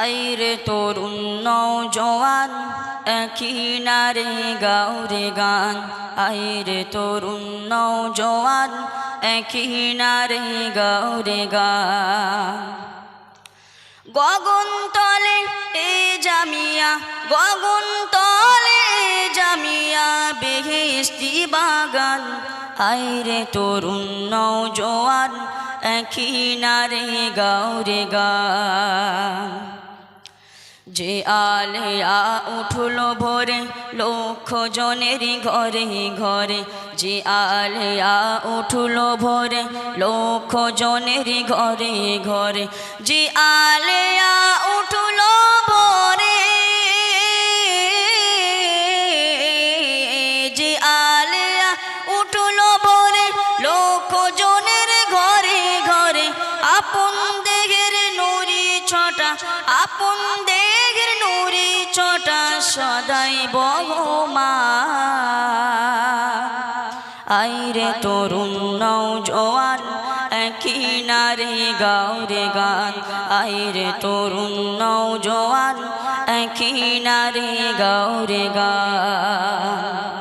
আইরে তরুণ নৌজওয়ান একই নারে গাউরে গান। আইরে তরুণ নৌজওয়ান একই নারে গাউরে গান। গগন তলে এ জামিয়া, গগন তলে জামিয়া বেহেস্তি বাগান। আইরে তরুণ নৌজওয়ান একই নারে গাউরে গান। যে আলেয়া উঠল ভোরে লক্ষ জনের ঘরে ঘরে। যে আলেয়া উঠল ভোরে লক্ষ জনের ঘরে ঘরে। যে আলেয়া উঠল আইরে তরুণ নৌজওয়ান একই নারে গাউরে গান। আইরে তরুণ নৌজওয়ান একই নারে গাউরে গান।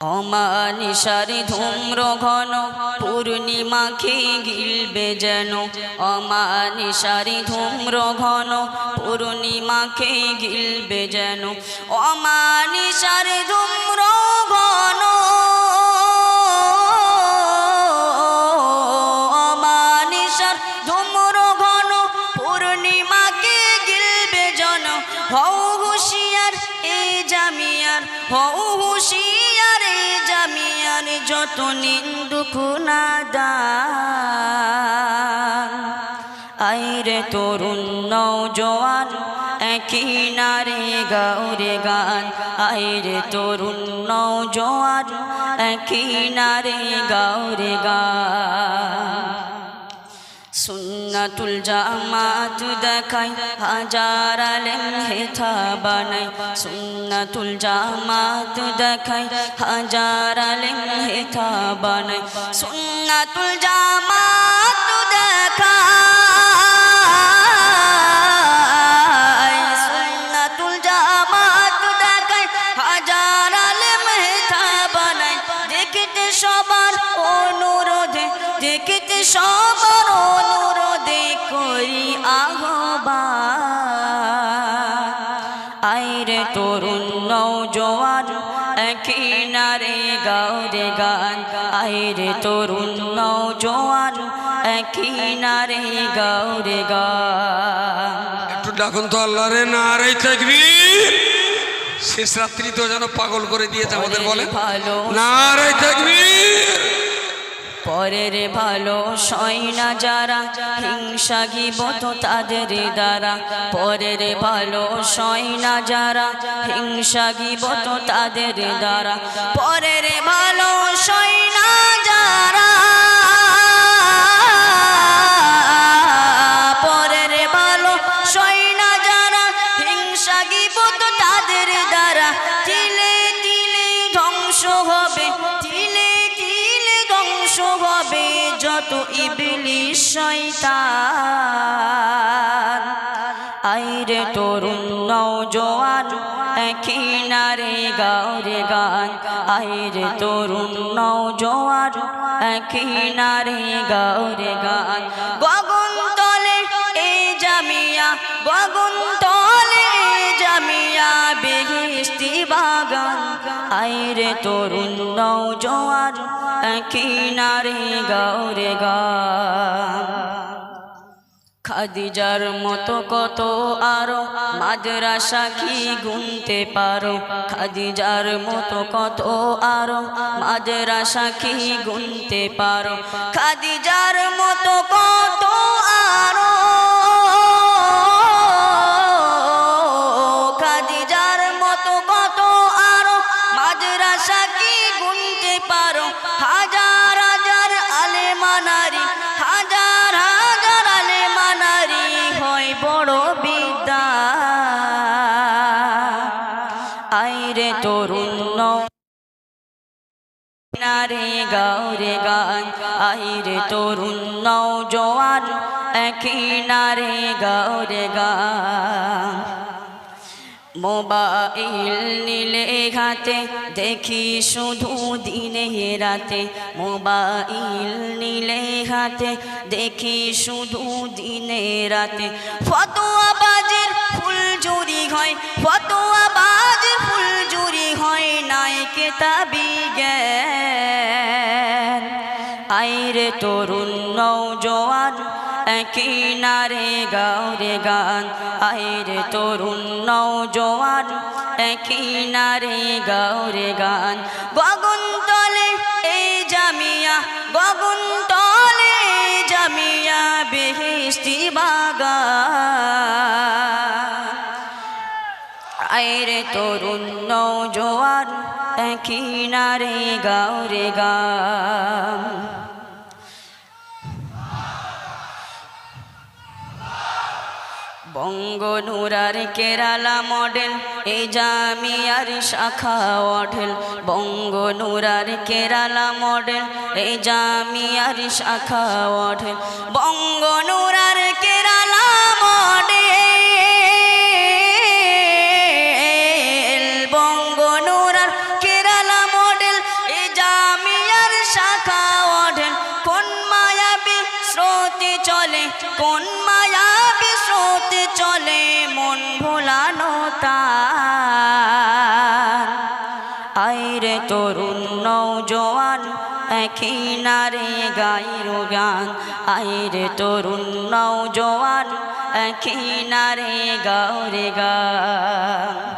অমানিসারে ধূম্র ঘন পূর্ণিমাকে গিলবে যেন। অমানিসারে ধূম্র ঘন পূর্ণিমাকে গিলবে যেন। অমানিসারে ধূম্র যত নিন্দুক নাদান আইরে তরুণ নৌজওয়ান একই নারে গাউরে গান। আইরে তরুণ নৌজওয়ান একই নারে গাউরে গান। সুন্নাতুল জামাত দেখাই, হাজার আলেম হেথা বানাই। সুন্নাতুল জামাত দেখাই, হাজার আলেম হেথা বানাই। সুন্নাতুল জামাত দেখাই, সুন্নাতুল জামাত দেখাই, হাজার আলেম হেথা বানাই। দেখতে সবার অনুরোধে, দেখতে সবার গাউরে গান আইরে তরুণ নৌজওয়ান একই নারে গৌরে গান একটু ডাকুন তো আল্লাহ রে নারাই তাকবীর। শেষ রাত্রি তো যেন পাগল করে দিয়েছে আমাদের বলে ভালো রে তাকবীর। পরের ভালো সয়না যারা, হিংসা গিবত তাদের দ্বারা। পরের ভালো সয়না যারা, হিংসা গিবত তাদের দ্বারা। পরের ভালো সয়না যারা গাওরে গান আইরে তরুণ নৌজওয়ান একই নারে গাওরে গান। গগন তলে এ জামিয়া গগন তলে জামিয়া বেহেস্তি বাগান। আইরে তরুণ নৌজওয়ান একই নারে গাওরে গান। খাদিজার মতো কত আরও মাদ্রাসা কি গুনতে পারো? খাদিজার মতো কত আরও মাদ্রাসা কি গুনতে পারো? খাদিজার মতো কত আরও খাদিজার নারে গাওরে গান আইরে তরুণ নৌজওয়ান একই নারে গৌরে গা মোবাইল নিলে হাতে, দেখি শুধু দিনে রাতে। মোবাইল নিলে হাতে, দেখি শুধু দিনে রাতে। ফতোয়া বাজের ফুল জুরি হয়, ফতোয়া বাজের ফুল জুরি হয় নাই কেতাবি জ্ঞান আইরে তরুণ নৌজোয়ান, একই নারে গাওরে গান। আইরে তরুণ নৌজোয়ান, একই নারে গাওরে গান। গগন তলে এই জামিয়া গগন তলে জামিয়া বেহেস্তি বাগান আইরে তরুণ নৌজোয়ান, একই নারে গাওরে গান। বঙ্গনুরার কেরালা মডেল এই জামিয়ার শাখা অঢেল। বঙ্গনুরার কেরালা মডেল এই জামিয়ার শাখা অঢেল। বঙ্গনুরার স্রোতে চলে, কোন মায়াবী স্রোতে চলে, মন ভোলানো তার। আইরে তরুণ নৌজোয়ান, একই নারে গাইর গান। আইরে তরুণ নৌ নৌজোয়ান, একই নারে গাওরে গান।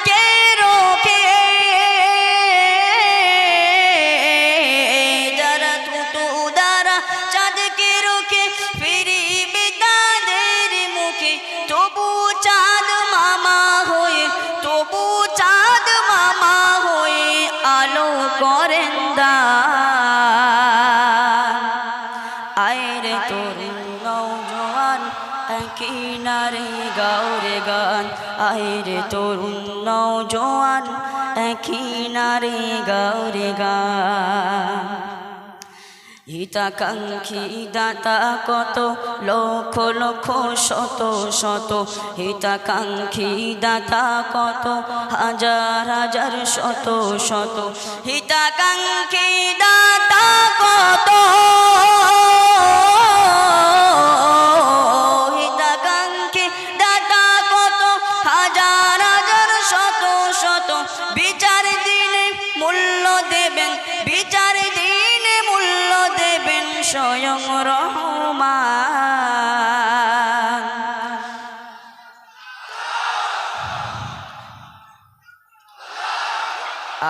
নারে গাওরে গান হিতাকাঙ্ক্ষী দাতা কত? লক্ষ লক্ষ, শত শত। হিতাকাঙ্ক্ষী দাতা কত? হাজার হাজার, শত শত। হিতাকাঙ্ক্ষী দাতা কত?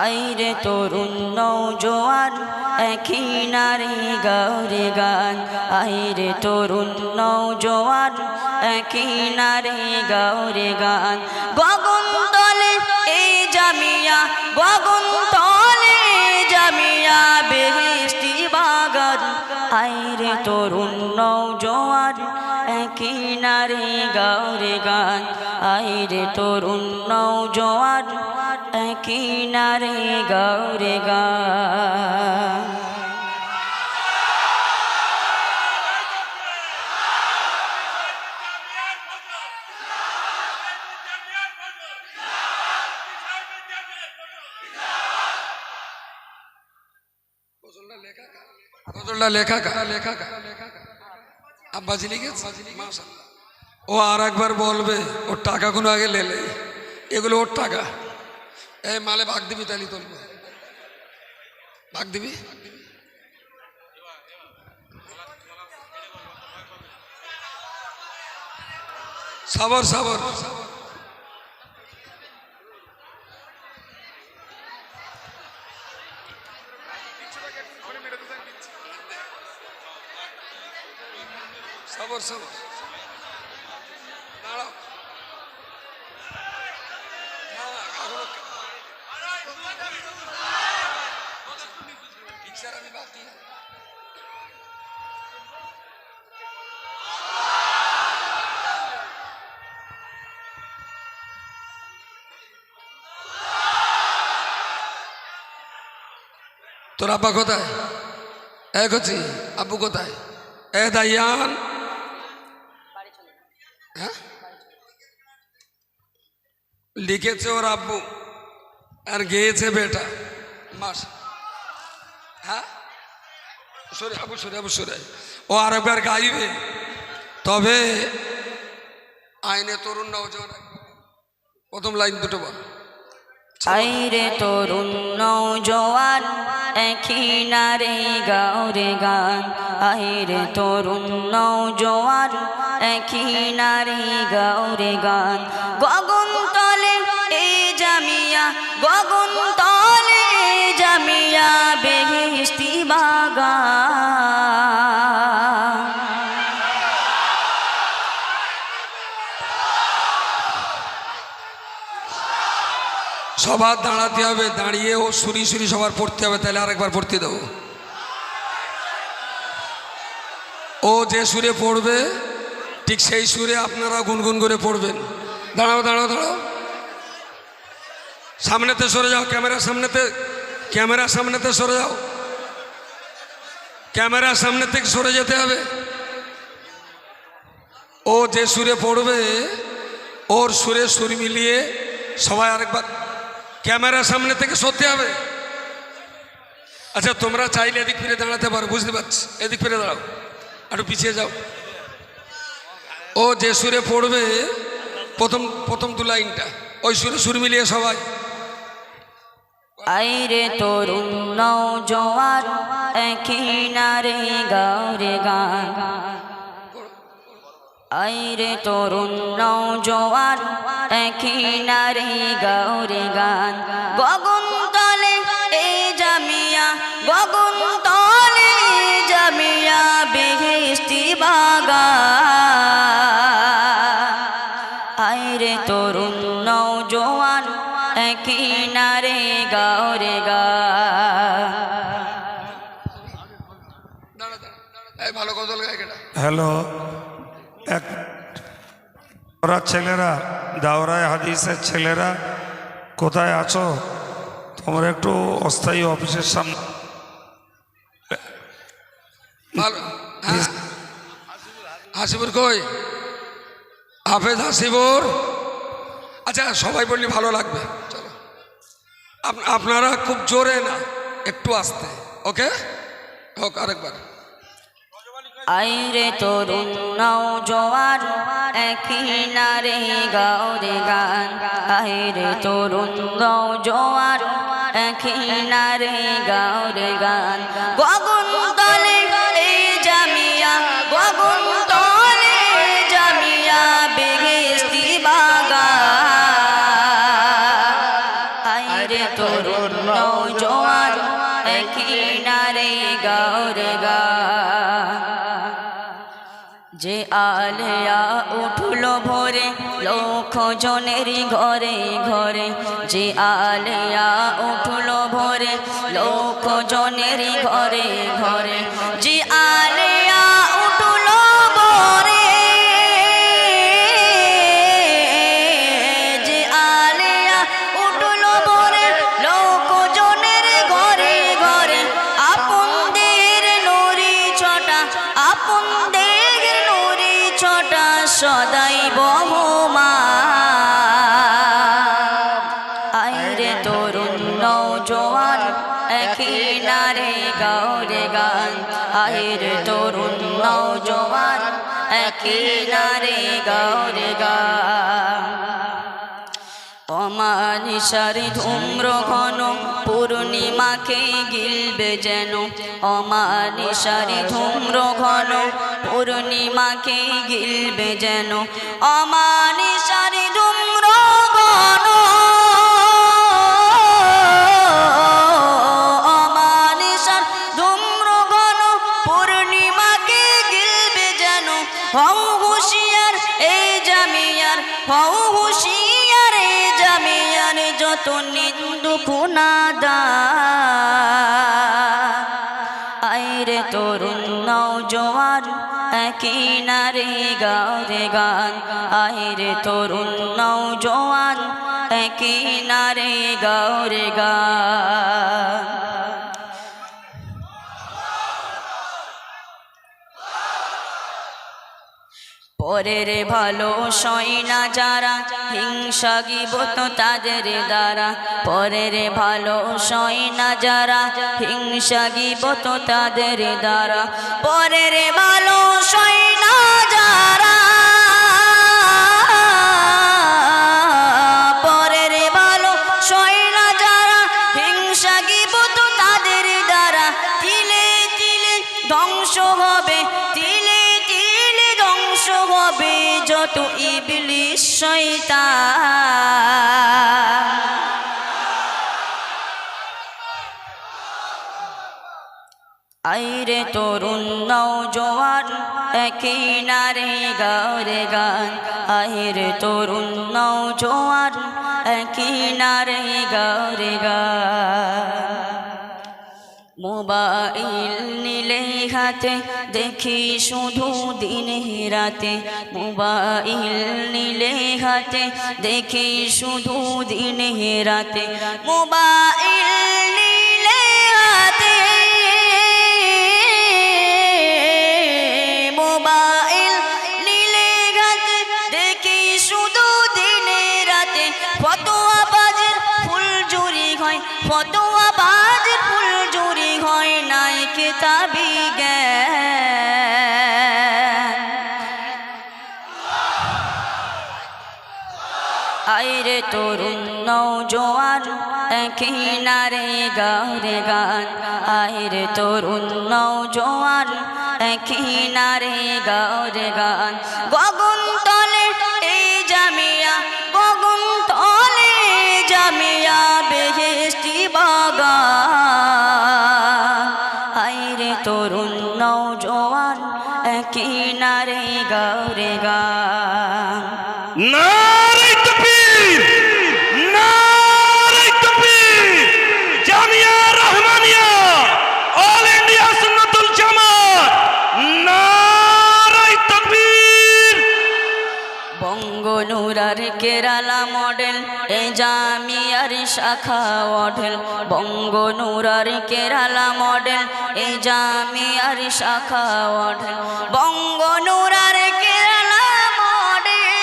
আইরে তরুণ নৌজোয়ান একই নারী গৌরে গান। আইরে তরুণ নৌজোয়ান একই নারী গৌরে গান। গগন তলে এই জামিয়া গগন তলে জামিয়া বেহেস্তি বাগান। আইরে তরুণ নৌজোয়ান একই নারী গৌরে গান। আইরে তরুণ নৌজোয়ান একই নারী গৌরে গজলটা লেখা লেখা। ও আর একবার বলবে, ওর টাকা কোনো আগে লেলে এগুলো ওর টাকা। এই মালে ভাগ দিবি তালি তুলবো ভাগ দিবি? সাবর সাবর। সাবর সাবর। দাঁড়াও। তোর আব্বা কোথায়? এ কচি, আব্বু কোথায়? এ দাইয়ান। হ্যাঁ? লিখেছে ওর আব্বু আর গেয়েছে বেটা। মাস। হ্যাঁ? সরে আবু সরে আবু সরে। ও আর গাইবে। তবে আইনে তরুণ নওজোয়ান প্রথম লাইন দুটো বল। আইরে তরুণ নৌজোয়ান একই নারে গাওরে গান আইরে তরুণ নৌজোয়ান একই নারে গাউরে গান, গগন তলে এ জামিয়া, গগন সবার দাঁড়াতে হবে, দাঁড়িয়ে ও সুরি সুরি সবার পড়তে হবে, তাহলে আরেকবার পড়তে দেবো। ও যে সুরে পড়বে, ঠিক সেই সুরে আপনারা গুনগুন করে পড়বেন। দাঁড়াও দাঁড়াও দাঁড়াও। সামনেতে সরে যাও, ক্যামেরার সামনেতে ক্যামেরার সামনেতে সরে যাও। ক্যামেরার সামনে থেকে সরে যেতে হবে। ও যে সুরে পড়বে, ওর সুরে সুর মিলিয়ে সবাই আরেকবার ক্যামেরার সামনে থেকে সরতে হবে। আচ্ছা তোমরা চাইলে এদিক ফিরে দাঁড়াতে পারো, বুঝতে পারছি। এদিক ফিরে দাঁড়াও একটু পিছিয়ে যাও। ও যে সুরে পড়বে, প্রথম প্রথম দু লাইনটা, ওই সুরে সুর মিলিয়ে সবাই। আইরে তরুণ নৌজোয়ান একই নারে গাওরে গান। আইরে তরুণ নৌজোয়ান একই নারে গাওরে গান। গগন তলে এই জামিয়া গগন তলে জামিয়া বেহেস্তি বাগান। আইরে তরুণ নৌজোয়ান একই নারে গাওরে গা দাঁড়া দাঁড়া এই ভালো গজল হ্যালো। ওরা ছেলেরা, দাওরায় হাদিসের ছেলেরা, কোথায় আছো? তোমরা একটু অস্থায়ী অফিসের সামনে। হ্যাঁ। হাসিবুর কই? হাফেজ হাসিবুর? আচ্ছা সবাই বললি ভালো লাগবে। চলো। আপনারা খুব জোরে না, একটু আসতে, ওকে? হোক, আরেকবার। আইরে তরুণ নৌজোয়ান একই নারে গাওরে গান। আইরে তরুণ নৌজোয়ান একই নারে গাওরে গান। গগন আলেয়া উঠল ভোরে। লক্ষ জনের ঘরে ঘরে যে আলেয়া উঠল ভোরে। লক্ষ জনের ঘরে ঘরে যে আলেয়া নারে গাওরে গান আইরে তরুণ নৌজোয়ান নারে গাওরে গান। অমানিসার ধূম্র ঘন, পূর্ণিমাকে গিলবে যেন। অমানিসারি ধূম্র ঘন, পূর্ণিমাকে গিলবে যেন। যত নিন্দু খুনাদা আইরে তরুণ নৌজোয়ান একই নারে গাওরে গান। আইরে তরুণ নৌজোয়ান একই নারে গাওরে গান। পরের ভালো সই না যারা, হিংসা গিবত তাদের দ্বারা। পরের ভালো সই না যারা, হিংসা গিবত তাদের দ্বারা। পরের ভালো সই একই নারে গারে গান আইরে তরুণ নৌজওয়ান একই নারে গারে গান। মোবাইল নিলে হাতে, দেখি শুধু দিন রাতে। মোবাইল নিলে হাতে, দেখি শুধু দিন রাতে। মোবাইল আইরে তরুণ নৌজোয়ান একই নারে গারে গান। আইরে তরুণ নৌজোয়ান একই নারে গারে গান। গগন বঙ্গনুরার কেরালা মডেল এ জামিয়ার শাখা মডেল বঙ্গনুরার কেরালা মডেল এ জামিয়ার শাখা মডেল বঙ্গনুরার কেরালা মডেল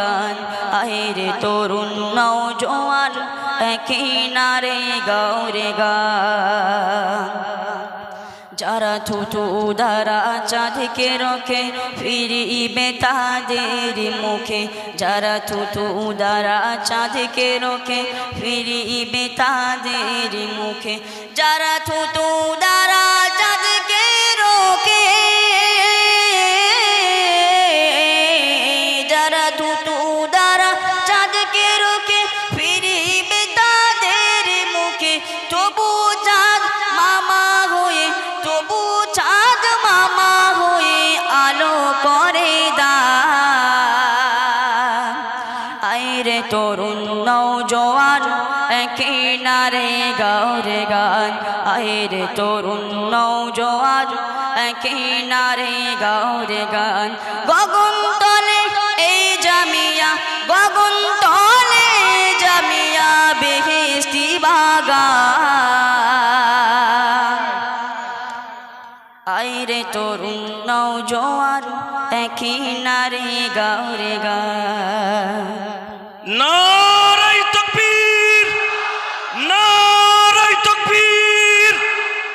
আইরে তরুণ নৌজোয়ান একই নারে গাওরে গান যারা থুতু দ্বারা চাঁদকে রখে, ফিরিবে তাদের মুখে। যারা থুতু দ্বারা চাঁদকে রখে, ফিরিবে তাদের মুখে। যারা থুতু দ্বারা আইরে তরুণ একই নারে গাওরে গান। আইরে তরুণ একই নারে গাওরে গান। গগন তলে এই জামিয়া গগন তলে জামিয়া বেহেস্তি বাগান। আইরে তরুণ নৌজোয়ার একই নারে গাওরে গা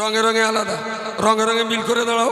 রঙে রঙে আলাদা রঙে রঙে মিল করে দাঁড়াও।